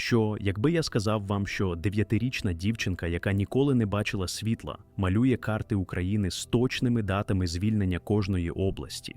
що якби я сказав вам, що дев'ятирічна дівчинка, яка ніколи не бачила світла, малює карти України з точними датами звільнення кожної області,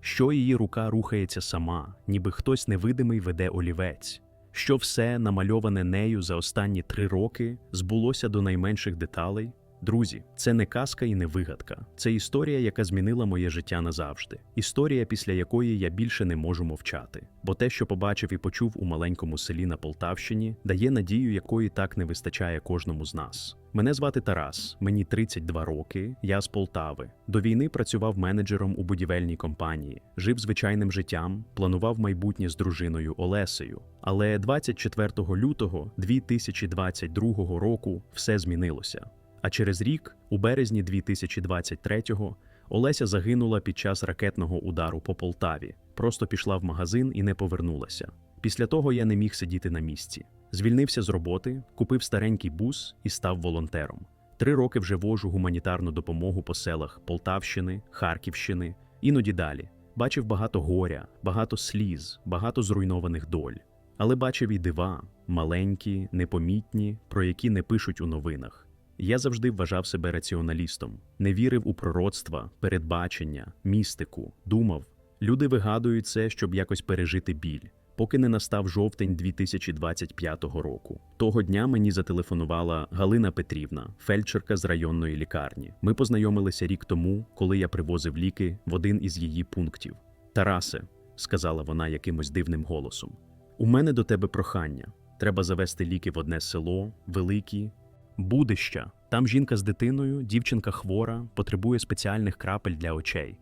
що її рука рухається сама, ніби хтось невидимий веде олівець, що все, намальоване нею за останні три роки, збулося до найменших деталей. Друзі, це не казка і не вигадка. Це історія, яка змінила моє життя назавжди. Історія, після якої я більше не можу мовчати. Бо те, що побачив і почув у маленькому селі на Полтавщині, дає надію, якої так не вистачає кожному з нас. Мене звати Тарас, мені 32 роки, я з Полтави. До війни працював менеджером у будівельній компанії, жив звичайним життям, планував майбутнє з дружиною Олесею. Але 24 лютого 2022 року все змінилося. А через рік, у березні 2023-го, Олеся загинула під час ракетного удару по Полтаві. Просто пішла в магазин і не повернулася. Після того я не міг сидіти на місці. Звільнився з роботи, купив старенький бус і став волонтером. Три роки вже вожу гуманітарну допомогу по селах Полтавщини, Харківщини, іноді далі. Бачив багато горя, багато сліз, багато зруйнованих доль. Але бачив і дива, маленькі, непомітні, про які не пишуть у новинах. Я завжди вважав себе раціоналістом, не вірив у пророцтва, передбачення, містику, думав. Люди вигадують це, щоб якось пережити біль, поки не настав жовтень 2025 року. Того дня мені зателефонувала Галина Петрівна, фельдшерка з районної лікарні. Ми познайомилися рік тому, коли я привозив ліки в один із її пунктів. Тарасе, сказала вона якимось дивним голосом, у мене до тебе прохання. Треба завести ліки в одне село, великі, Будища. Там жінка з дитиною, дівчинка хвора, потребує спеціальних крапель для очей.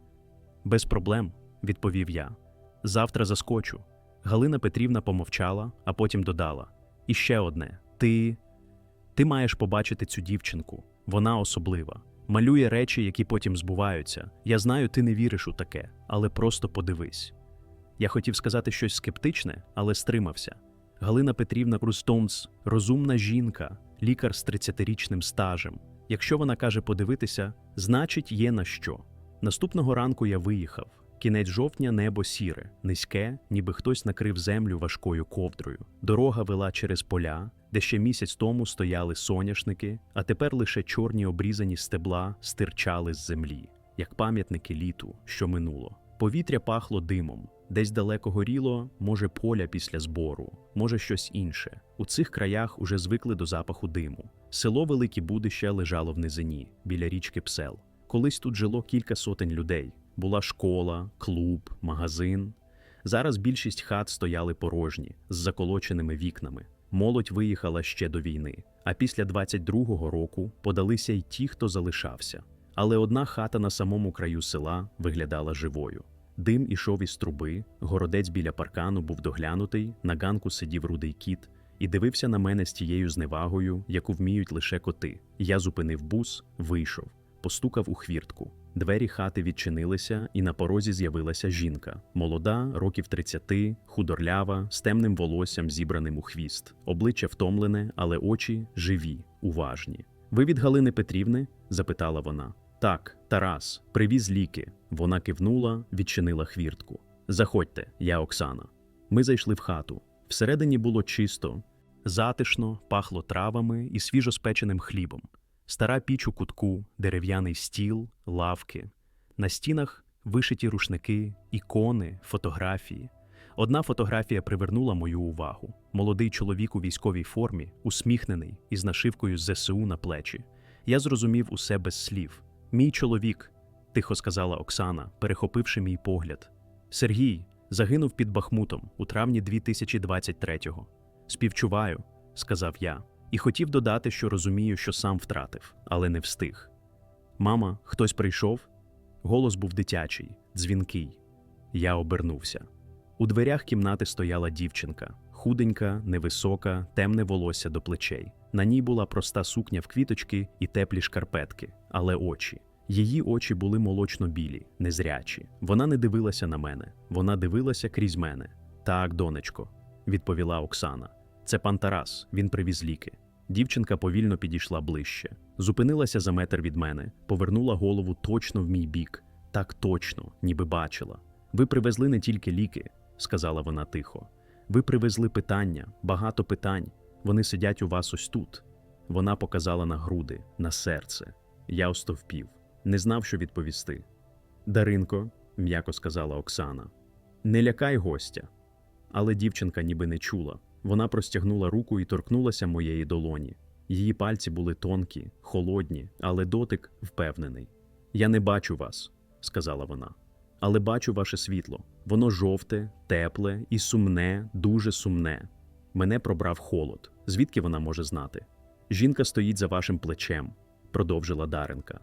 Без проблем, відповів я. Завтра заскочу. Галина Петрівна помовчала, а потім додала: І ще одне: ти. Ти маєш побачити цю дівчинку. Вона особлива. Малює речі, які потім збуваються. Я знаю, ти не віриш у таке, але просто подивись. Я хотів сказати щось скептичне, але стримався. Галина Петрівна Рустомц – розумна жінка, лікар з 30-річним стажем. Якщо вона каже подивитися, значить є на що. Наступного ранку я виїхав. Кінець жовтня небо сіре, низьке, ніби хтось накрив землю важкою ковдрою. Дорога вела через поля, де ще місяць тому стояли соняшники, а тепер лише чорні обрізані стебла стирчали з землі, як пам'ятники літу, що минуло. Повітря пахло димом, десь далеко горіло, може, поля після збору, може щось інше. У цих краях уже звикли до запаху диму. Село Великі Будище лежало в низині, біля річки Псел. Колись тут жило кілька сотень людей. Була школа, клуб, магазин. Зараз більшість хат стояли порожні, з заколоченими вікнами. Молодь виїхала ще до війни. А після 22-го року подалися й ті, хто залишався. Але одна хата на самому краю села виглядала живою. Дим ішов із труби, городець біля паркану був доглянутий, на ганку сидів рудий кіт і дивився на мене з тією зневагою, яку вміють лише коти. Я зупинив бус, вийшов, постукав у хвіртку. Двері хати відчинилися, і на порозі з'явилася жінка. Молода, років 30, худорлява, з темним волоссям, зібраним у хвіст, обличчя втомлене, але очі живі, уважні. Ви від Галини Петрівни? запитала вона. Так, Тарас, привіз ліки. Вона кивнула, відчинила хвіртку. Заходьте, я Оксана. Ми зайшли в хату. Всередині було чисто, затишно, пахло травами і свіжоспеченим хлібом. Стара піч у кутку, дерев'яний стіл, лавки. На стінах вишиті рушники, ікони, фотографії. Одна фотографія привернула мою увагу. Молодий чоловік у військовій формі, усміхнений, із нашивкою ЗСУ на плечі. Я зрозумів усе без слів. Мій чоловік, тихо сказала Оксана, перехопивши мій погляд. Сергій загинув під Бахмутом у травні 2023-го. Співчуваю, сказав я, і хотів додати, що розумію, що сам втратив, але не встиг. Мама, хтось прийшов? Голос був дитячий, дзвінкий. Я обернувся. У дверях кімнати стояла дівчинка, худенька, невисока, темне волосся до плечей. На ній була проста сукня в квіточки і теплі шкарпетки, але очі. Її очі були молочно-білі, незрячі. Вона не дивилася на мене, вона дивилася крізь мене. Так, донечко, відповіла Оксана. Це пан Тарас, він привіз ліки. Дівчинка повільно підійшла ближче, зупинилася за метр від мене, повернула голову точно в мій бік, так точно, ніби бачила. Ви привезли не тільки ліки, сказала вона тихо. Ви привезли питання, багато питань. Вони сидять у вас ось тут. Вона показала на груди, на серце. Я остовпів, не знав, що відповісти. Даринко, м'яко сказала Оксана, не лякай гостя. Але дівчинка ніби не чула. Вона простягнула руку і торкнулася моєї долоні. Її пальці були тонкі, холодні, але дотик впевнений. Я не бачу вас, сказала вона, але бачу ваше світло. Воно жовте, тепле і сумне, дуже сумне. Мене пробрав холод. Звідки вона може знати? Жінка стоїть за вашим плечем, продовжила Даренка.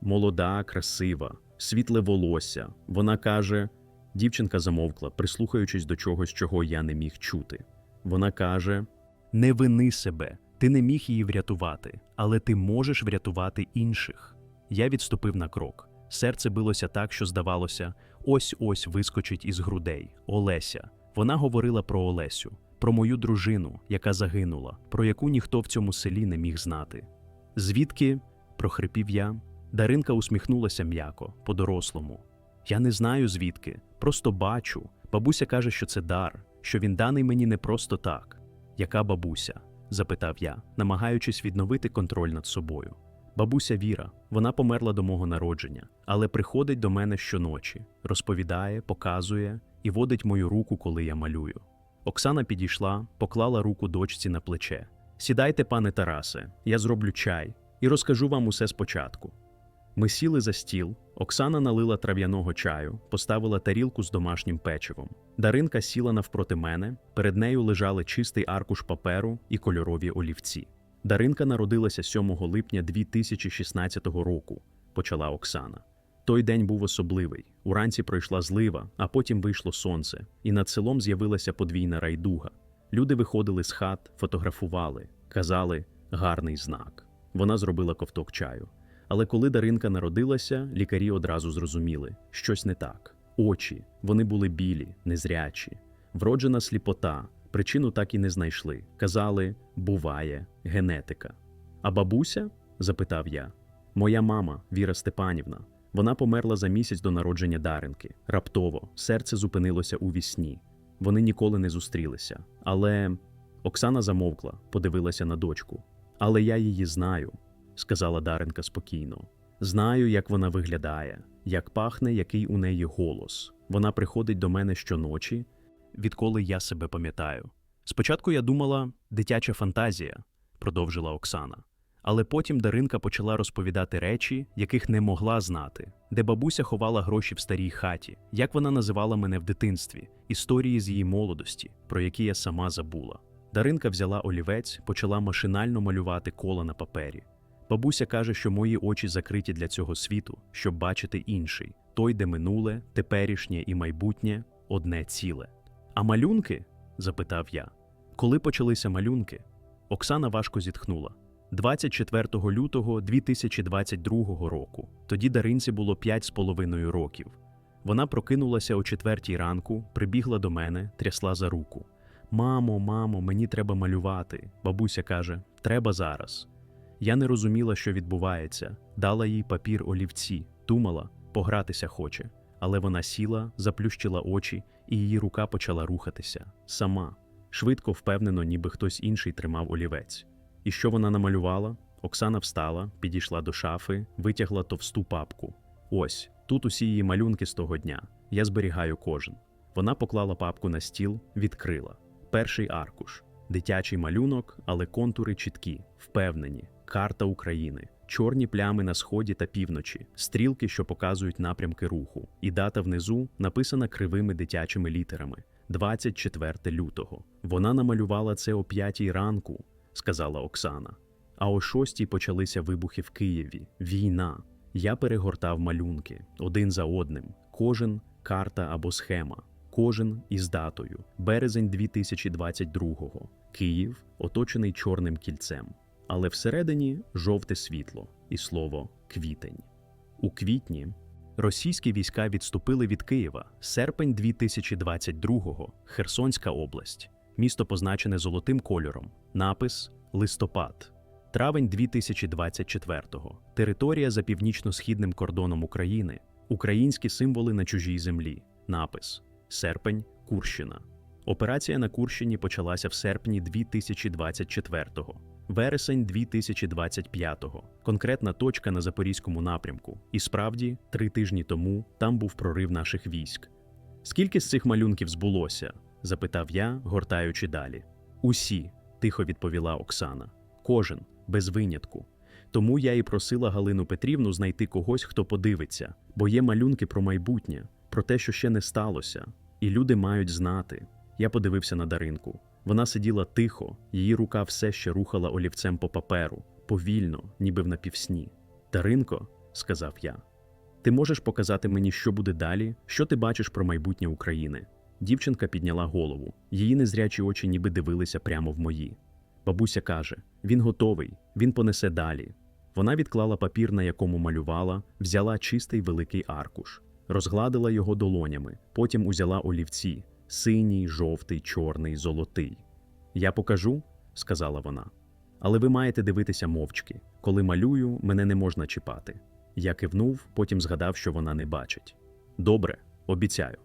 Молода, красива, світле волосся. Вона каже. Дівчинка замовкла, прислухаючись до чогось, чого я не міг чути. Вона каже: Не вини себе, ти не міг її врятувати, але ти можеш врятувати інших. Я відступив на крок. Серце билося так, що здавалося, ось ось вискочить із грудей. Олеся. Вона говорила про Олесю, про мою дружину, яка загинула, про яку ніхто в цьому селі не міг знати. Звідки? Прохрипів я. Даринка усміхнулася м'яко, по-дорослому. Я не знаю звідки, просто бачу. Бабуся каже, що це дар, що він даний мені не просто так. Яка бабуся? запитав я, намагаючись відновити контроль над собою. Бабуся Віра, вона померла до мого народження, але приходить до мене щоночі, розповідає, показує і водить мою руку, коли я малюю. Оксана підійшла, поклала руку дочці на плече. Сідайте, пане Тарасе, я зроблю чай і розкажу вам усе спочатку. Ми сіли за стіл, Оксана налила трав'яного чаю, поставила тарілку з домашнім печивом. Даринка сіла навпроти мене, перед нею лежали чистий аркуш паперу і кольорові олівці. Даринка народилася 7 липня 2016 року, почала Оксана. Той день був особливий. Уранці пройшла злива, а потім вийшло сонце, і над селом з'явилася подвійна райдуга. Люди виходили з хат, фотографували, казали гарний знак. Вона зробила ковток чаю. Але коли Даринка народилася, лікарі одразу зрозуміли, щось не так. Очі, вони були білі, незрячі, вроджена сліпота, причину так і не знайшли. Казали, буває, генетика. А бабуся? запитав я. Моя мама, Віра Степанівна. Вона померла за місяць до народження Даринки. Раптово, серце зупинилося у вісні. Вони ніколи не зустрілися. Але Оксана замовкла, подивилася на дочку. Але я її знаю сказала Даренка спокійно. Знаю, як вона виглядає, як пахне, який у неї голос. Вона приходить до мене щоночі, відколи я себе пам'ятаю. Спочатку я думала, дитяча фантазія, продовжила Оксана. Але потім Даринка почала розповідати речі, яких не могла знати, де бабуся ховала гроші в старій хаті, як вона називала мене в дитинстві, історії з її молодості, про які я сама забула. Даринка взяла олівець, почала машинально малювати кола на папері. Бабуся каже, що мої очі закриті для цього світу, щоб бачити інший той, де минуле, теперішнє і майбутнє одне ціле. А малюнки? запитав я. Коли почалися малюнки? Оксана важко зітхнула. 24 лютого 2022 року. Тоді Даринці було 5 з половиною років. Вона прокинулася о четвертій ранку, прибігла до мене, трясла за руку. Мамо, мамо, мені треба малювати. Бабуся каже: Треба зараз. Я не розуміла, що відбувається, дала їй папір олівці, думала, погратися хоче, але вона сіла, заплющила очі, і її рука почала рухатися сама, швидко, впевнено, ніби хтось інший тримав олівець. І що вона намалювала? Оксана встала, підійшла до шафи, витягла товсту папку. Ось тут усі її малюнки з того дня. Я зберігаю кожен. Вона поклала папку на стіл, відкрила. Перший аркуш, дитячий малюнок, але контури чіткі, впевнені. Карта України, чорні плями на сході та півночі, стрілки, що показують напрямки руху, і дата внизу написана кривими дитячими літерами 24 лютого. Вона намалювала це о п'ятій ранку, сказала Оксана. А о шостій почалися вибухи в Києві. Війна. Я перегортав малюнки один за одним, кожен карта або схема, кожен із датою. Березень 2022-го. Київ, оточений чорним кільцем але всередині жовте світло і слово квітень. У квітні російські війська відступили від Києва, серпень 2022-го, Херсонська область, місто позначене золотим кольором, напис Листопад, травень 2024-го, територія за північно-східним кордоном України, українські символи на чужій землі, напис Серпень, Курщина. Операція на Курщині почалася в серпні 2024-го, вересень 2025-го. Конкретна точка на запорізькому напрямку. І справді, три тижні тому там був прорив наших військ. Скільки з цих малюнків збулося? запитав я, гортаючи далі. Усі, тихо відповіла Оксана. Кожен, без винятку. Тому я і просила Галину Петрівну знайти когось, хто подивиться, бо є малюнки про майбутнє, про те, що ще не сталося, і люди мають знати. Я подивився на Даринку. Вона сиділа тихо, її рука все ще рухала олівцем по паперу, повільно, ніби в напівсні. Даринко, сказав я, ти можеш показати мені, що буде далі, що ти бачиш про майбутнє України? Дівчинка підняла голову, її незрячі очі ніби дивилися прямо в мої. Бабуся каже: він готовий, він понесе далі. Вона відклала папір, на якому малювала, взяла чистий великий аркуш, розгладила його долонями, потім узяла олівці синій, жовтий, чорний, золотий. Я покажу, сказала вона. Але ви маєте дивитися мовчки. Коли малюю, мене не можна чіпати. Я кивнув, потім згадав, що вона не бачить. Добре, обіцяю.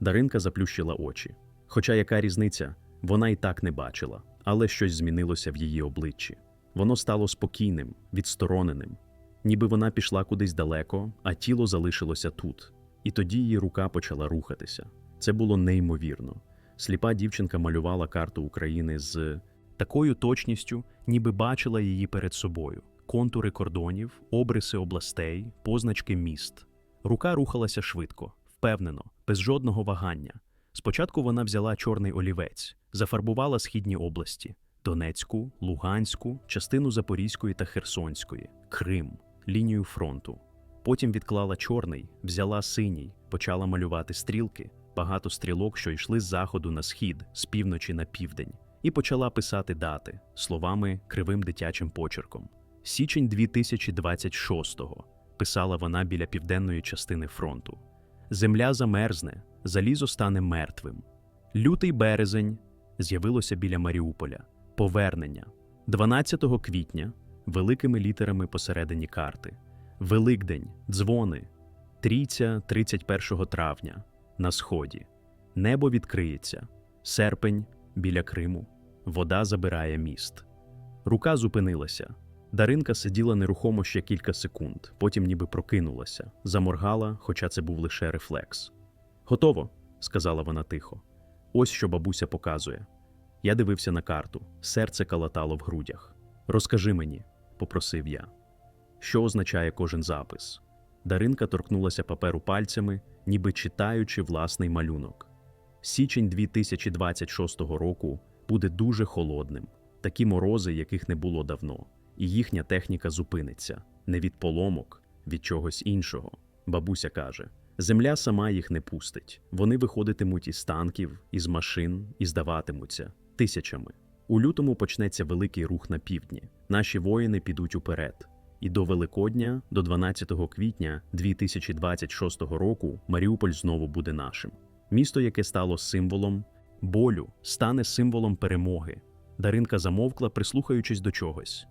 Даринка заплющила очі. Хоча яка різниця, вона і так не бачила, але щось змінилося в її обличчі. Воно стало спокійним, відстороненим, ніби вона пішла кудись далеко, а тіло залишилося тут. І тоді її рука почала рухатися. Це було неймовірно. Сліпа дівчинка малювала карту України з такою точністю, ніби бачила її перед собою: контури кордонів, обриси областей, позначки міст. Рука рухалася швидко, впевнено, без жодного вагання. Спочатку вона взяла чорний олівець, зафарбувала східні області: Донецьку, Луганську, частину Запорізької та Херсонської, Крим, лінію фронту. Потім відклала чорний, взяла синій, почала малювати стрілки, багато стрілок, що йшли з заходу на схід, з півночі на південь, і почала писати дати словами кривим дитячим почерком. Січень 2026-го писала вона біля південної частини фронту. Земля замерзне, залізо стане мертвим. Лютий березень з'явилося біля Маріуполя. Повернення 12 квітня великими літерами посередині карти. Великдень, дзвони, трійця 31 травня на сході. Небо відкриється, серпень біля Криму, вода забирає міст. Рука зупинилася. Даринка сиділа нерухомо ще кілька секунд, потім ніби прокинулася, заморгала, хоча це був лише рефлекс. Готово, сказала вона тихо. Ось що бабуся показує. Я дивився на карту, серце калатало в грудях. Розкажи мені, попросив я. Що означає кожен запис? Даринка торкнулася паперу пальцями, ніби читаючи власний малюнок. Січень 2026 року буде дуже холодним, такі морози, яких не було давно, і їхня техніка зупиниться не від поломок, від чогось іншого. Бабуся каже: земля сама їх не пустить. Вони виходитимуть із танків, із машин і здаватимуться тисячами. У лютому почнеться великий рух на півдні. Наші воїни підуть уперед. І до Великодня, до 12 квітня 2026 року, Маріуполь знову буде нашим. Місто, яке стало символом болю, стане символом перемоги. Даринка замовкла, прислухаючись до чогось.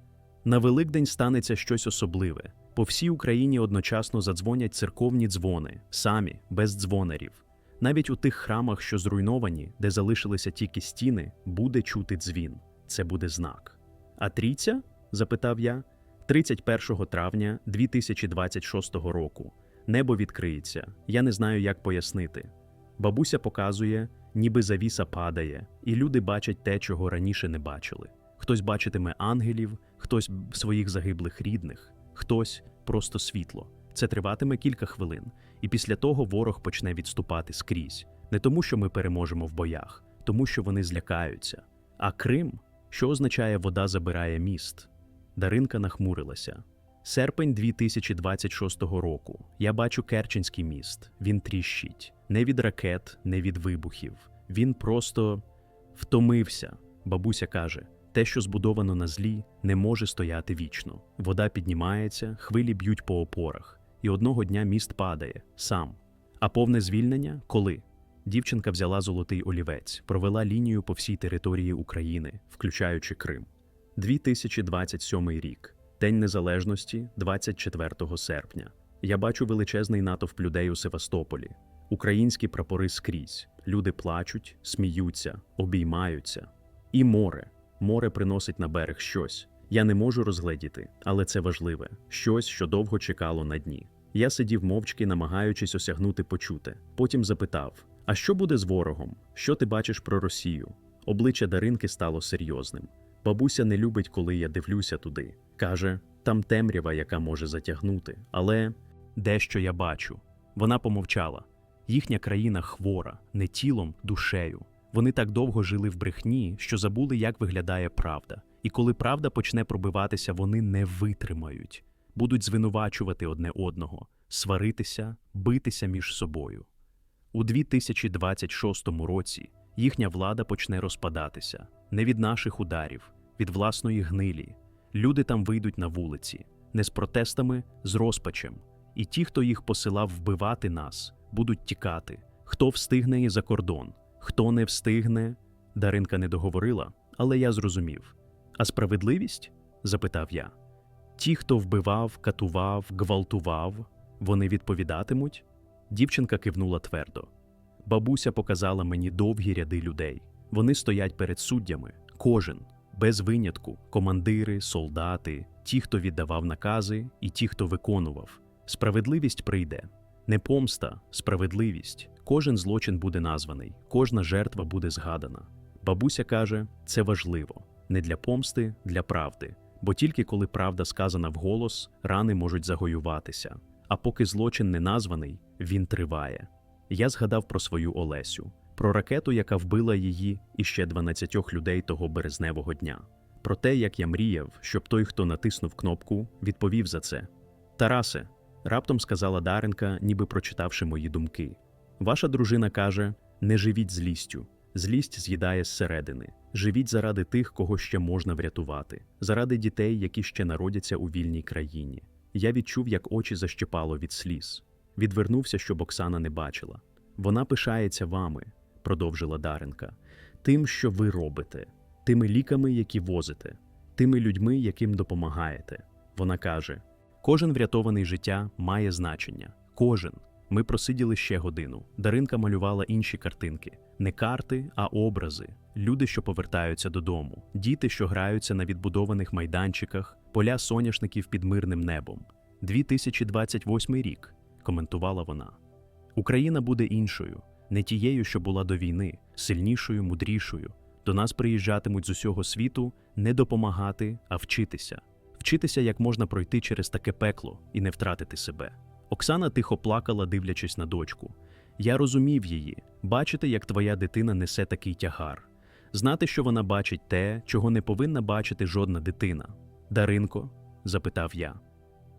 На Великдень станеться щось особливе. По всій Україні одночасно задзвонять церковні дзвони, самі, без дзвонарів. Навіть у тих храмах, що зруйновані, де залишилися тільки стіни, буде чути дзвін. Це буде знак. А трійця? запитав я. 31 травня 2026 року. Небо відкриється. Я не знаю, як пояснити. Бабуся показує, ніби завіса падає, і люди бачать те, чого раніше не бачили. Хтось бачитиме ангелів, хтось своїх загиблих рідних, хтось просто світло. Це триватиме кілька хвилин, і після того ворог почне відступати скрізь. Не тому, що ми переможемо в боях, тому що вони злякаються. А Крим, що означає вода забирає міст. Даринка нахмурилася. Серпень 2026 року. Я бачу Керченський міст. Він тріщить. Не від ракет, не від вибухів. Він просто втомився. Бабуся каже: те, що збудовано на злі, не може стояти вічно. Вода піднімається, хвилі б'ють по опорах, і одного дня міст падає сам. А повне звільнення коли? Дівчинка взяла золотий олівець, провела лінію по всій території України, включаючи Крим. 2027 рік, День Незалежності, 24 серпня. Я бачу величезний натовп людей у Севастополі. Українські прапори скрізь. Люди плачуть, сміються, обіймаються. І море. Море приносить на берег щось. Я не можу розгледіти, але це важливе щось, що довго чекало на дні. Я сидів мовчки, намагаючись осягнути почуте. Потім запитав: А що буде з ворогом? Що ти бачиш про Росію? Обличчя Даринки стало серйозним. Бабуся не любить, коли я дивлюся туди. Каже, там темрява, яка може затягнути. Але дещо я бачу. Вона помовчала. Їхня країна хвора, не тілом, душею. Вони так довго жили в брехні, що забули, як виглядає правда. І коли правда почне пробиватися, вони не витримають, будуть звинувачувати одне одного, сваритися, битися між собою. У 2026 році їхня влада почне розпадатися не від наших ударів, від власної гнилі. Люди там вийдуть на вулиці, не з протестами, з розпачем. І ті, хто їх посилав вбивати нас, будуть тікати. Хто встигне і за кордон, хто не встигне. Даринка не договорила, але я зрозумів. А справедливість? запитав я. Ті, хто вбивав, катував, гвалтував, вони відповідатимуть? Дівчинка кивнула твердо. Бабуся показала мені довгі ряди людей. Вони стоять перед суддями, кожен, без винятку, командири, солдати, ті, хто віддавав накази, і ті, хто виконував. Справедливість прийде. Не помста, справедливість. Кожен злочин буде названий, кожна жертва буде згадана. Бабуся каже, це важливо не для помсти, для правди. Бо тільки коли правда сказана вголос, рани можуть загоюватися. А поки злочин не названий, він триває. Я згадав про свою Олесю, про ракету, яка вбила її і ще 12 людей того березневого дня, про те, як я мріяв, щоб той, хто натиснув кнопку, відповів за це. Тарасе, раптом сказала Даренка, ніби прочитавши мої думки. Ваша дружина каже: не живіть злістю. Злість з'їдає зсередини. Живіть заради тих, кого ще можна врятувати, заради дітей, які ще народяться у вільній країні. Я відчув, як очі защепало від сліз. Відвернувся, щоб Оксана не бачила. Вона пишається вами, продовжила Даренка, тим, що ви робите, тими ліками, які возите, тими людьми, яким допомагаєте. Вона каже: кожен врятований життя має значення. Кожен. Ми просиділи ще годину. Даринка малювала інші картинки. Не карти, а образи. Люди, що повертаються додому, діти, що граються на відбудованих майданчиках, поля соняшників під мирним небом. 2028 рік, коментувала вона. Україна буде іншою, не тією, що була до війни, сильнішою, мудрішою. До нас приїжджатимуть з усього світу не допомагати, а вчитися. Вчитися, як можна пройти через таке пекло і не втратити себе. Оксана тихо плакала, дивлячись на дочку. Я розумів її, бачити, як твоя дитина несе такий тягар, знати, що вона бачить те, чого не повинна бачити жодна дитина. Даринко, запитав я.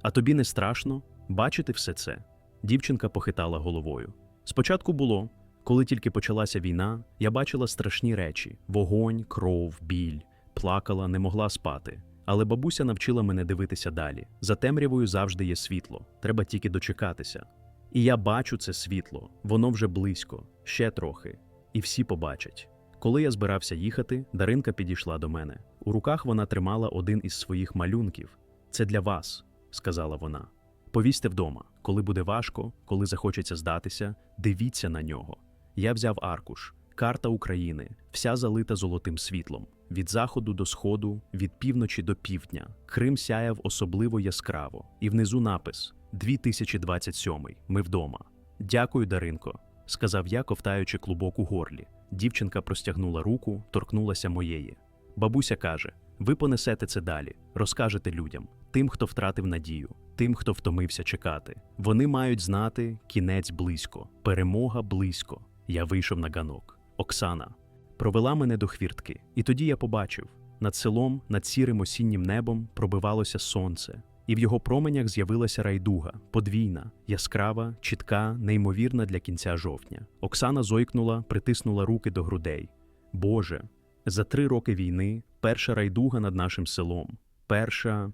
А тобі не страшно бачити все це? Дівчинка похитала головою. Спочатку було, коли тільки почалася війна, я бачила страшні речі: вогонь, кров, біль, плакала, не могла спати. Але бабуся навчила мене дивитися далі. За темрявою завжди є світло, треба тільки дочекатися. І я бачу це світло, воно вже близько, ще трохи, і всі побачать. Коли я збирався їхати, Даринка підійшла до мене. У руках вона тримала один із своїх малюнків. Це для вас, сказала вона. Повісьте вдома, коли буде важко, коли захочеться здатися, дивіться на нього. Я взяв аркуш, карта України, вся залита золотим світлом. Від заходу до сходу, від півночі до півдня. Крим сяяв особливо яскраво, і внизу напис 2027. Ми вдома. Дякую, Даринко, сказав я, ковтаючи клубок у горлі. Дівчинка простягнула руку, торкнулася моєї. Бабуся каже: ви понесете це далі, розкажете людям, тим, хто втратив надію, тим, хто втомився чекати. Вони мають знати кінець близько, перемога близько. Я вийшов на ганок. Оксана провела мене до хвіртки, і тоді я побачив над селом, над сірим осіннім небом пробивалося сонце, і в його променях з'явилася райдуга, подвійна, яскрава, чітка, неймовірна для кінця жовтня. Оксана зойкнула, притиснула руки до грудей. Боже, за три роки війни перша райдуга над нашим селом, перша.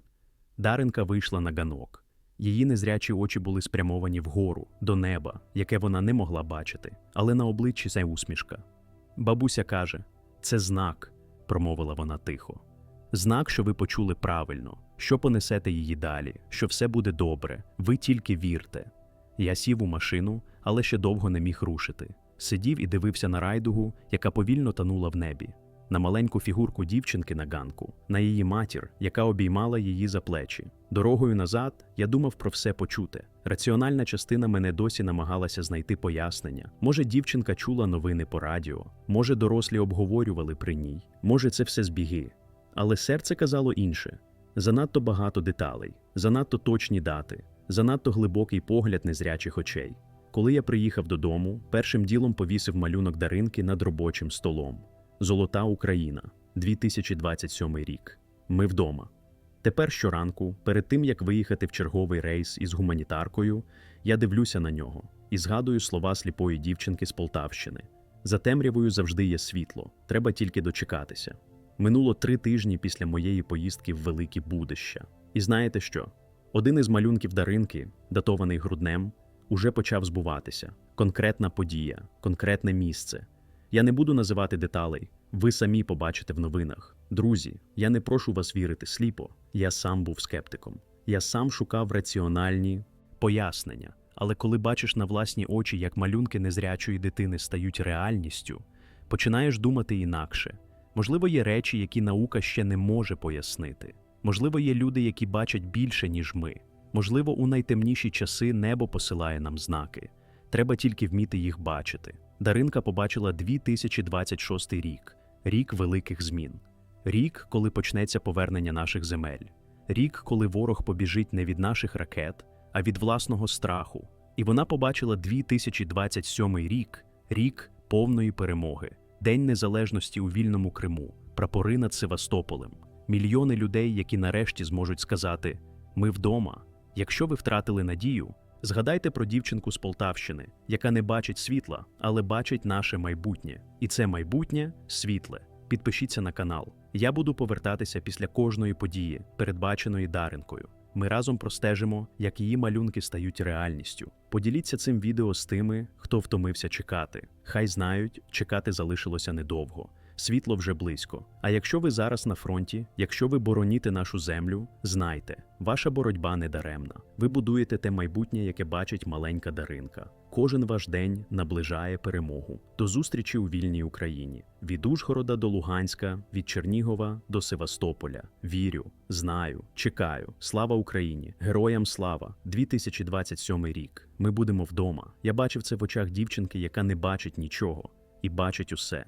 Даринка вийшла на ганок. Її незрячі очі були спрямовані вгору, до неба, яке вона не могла бачити, але на обличчі ця усмішка. Бабуся каже: це знак, промовила вона тихо. Знак, що ви почули правильно, що понесете її далі, що все буде добре, ви тільки вірте. Я сів у машину, але ще довго не міг рушити. Сидів і дивився на райдугу, яка повільно танула в небі, на маленьку фігурку дівчинки на ганку, на її матір, яка обіймала її за плечі. Дорогою назад я думав про все почуте. Раціональна частина мене досі намагалася знайти пояснення. Може, дівчинка чула новини по радіо, може, дорослі обговорювали при ній, може, це все збіги. Але серце казало інше: занадто багато деталей, занадто точні дати, занадто глибокий погляд незрячих очей. Коли я приїхав додому, першим ділом повісив малюнок Даринки над робочим столом. Золота Україна, 2027 рік. Ми вдома. Тепер щоранку, перед тим як виїхати в черговий рейс із гуманітаркою, я дивлюся на нього і згадую слова сліпої дівчинки з Полтавщини. За темрявою завжди є світло, треба тільки дочекатися. Минуло три тижні після моєї поїздки в Великі Будища. І знаєте що? Один із малюнків Даринки, датований груднем, уже почав збуватися. Конкретна подія, конкретне місце. Я не буду називати деталей, ви самі побачите в новинах. Друзі, я не прошу вас вірити сліпо. Я сам був скептиком. Я сам шукав раціональні пояснення. Але коли бачиш на власні очі, як малюнки незрячої дитини стають реальністю, починаєш думати інакше. Можливо, є речі, які наука ще не може пояснити. Можливо, є люди, які бачать більше, ніж ми. Можливо, у найтемніші часи небо посилає нам знаки. Треба тільки вміти їх бачити. Даринка побачила 2026 рік рік великих змін. Рік, коли почнеться повернення наших земель. Рік, коли ворог побіжить не від наших ракет, а від власного страху. І вона побачила 2027 рік рік повної перемоги, День Незалежності у вільному Криму, прапори над Севастополем, мільйони людей, які нарешті зможуть сказати: Ми вдома. Якщо ви втратили надію, згадайте про дівчинку з Полтавщини, яка не бачить світла, але бачить наше майбутнє. І це майбутнє світле. Підпишіться на канал. Я буду повертатися після кожної події, передбаченої Даринкою. Ми разом простежимо, як її малюнки стають реальністю. Поділіться цим відео з тими, хто втомився чекати. Хай знають, чекати залишилося недовго. Світло вже близько. А якщо ви зараз на фронті, якщо ви бороніте нашу землю, знайте, ваша боротьба не даремна. Ви будуєте те майбутнє, яке бачить маленька Даринка. Кожен ваш день наближає перемогу. До зустрічі у вільній Україні. Від Ужгорода до Луганська, від Чернігова до Севастополя. Вірю, знаю, чекаю. Слава Україні! Героям слава! 2027 рік. Ми будемо вдома. Я бачив це в очах дівчинки, яка не бачить нічого, і бачить усе.